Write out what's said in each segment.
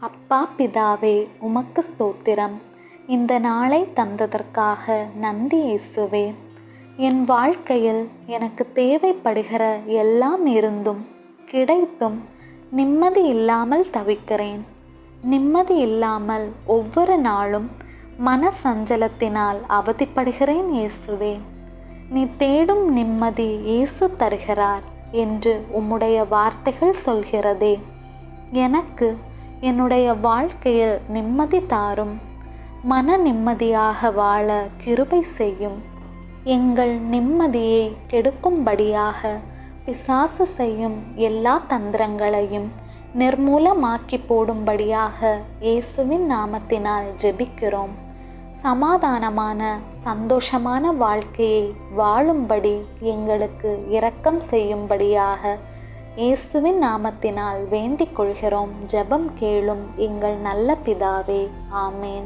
அப்பா பிதாவே உமக்கு ஸ்தோத்திரம். இந்த நாளை தந்ததற்காக நன்றி இயேசுவே. என் வாழ்க்கையில் எனக்கு தேவைப்படுகிற எல்லாம் இருந்தும் கிடைத்தும் நிம்மதி இல்லாமல் தவிக்கிறேன். நிம்மதி இல்லாமல் ஒவ்வொரு நாளும் மன சஞ்சலத்தினால் அவதிப்படுகிறேன் இயேசுவே. நீ தேடும் நிம்மதி இயேசு தருகிறார் என்று உம்முடைய வார்த்தைகள் சொல்கிறதே. எனக்கு என்னுடைய வாழ்க்கையில் நிம்மதி தாரும். மன நிம்மதியாக வாழ கிருபை செய்யும். எங்கள் நிம்மதியை கெடுக்கும்படியாக பிசாசு செய்யும் எல்லா தந்திரங்களையும் நிர்மூலமாக்கி போடும்படியாக இயேசுவின் நாமத்தினால் ஜெபிக்கிறோம். சமாதானமான சந்தோஷமான வாழ்க்கையை வாழும்படி எங்களுக்கு இரக்கம் செய்யும்படியாக இயேசுவின் நாமத்தினால் வேண்டிக் கொள்கிறோம். ஜெபம் கேளும் எங்கள் நல்ல பிதாவே. ஆமேன்.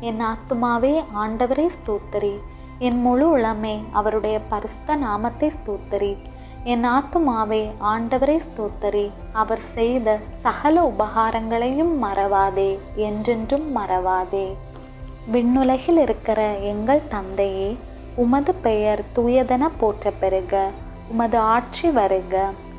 என் ஆத்துமாவே ஆண்டவரே ஸ்தூத்தரி. என் முழு உளமே அவருடைய பரிசுத்த நாமத்தை ஸ்தூத்தரி. என் ஆத்துமாவே ஆண்டவரே ஸ்தோத்தரி. அவர் செய்த சகல உபகாரங்களையும் மறவாதே. என்றென்றும் மறவாதே. விண்ணுலகில் இருக்கிற எங்கள் தந்தையே உமது பெயர் தூயதென போற்ற பெறுக உமது ஆட்சி வருக.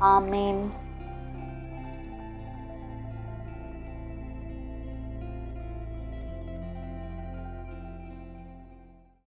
ஆமேன்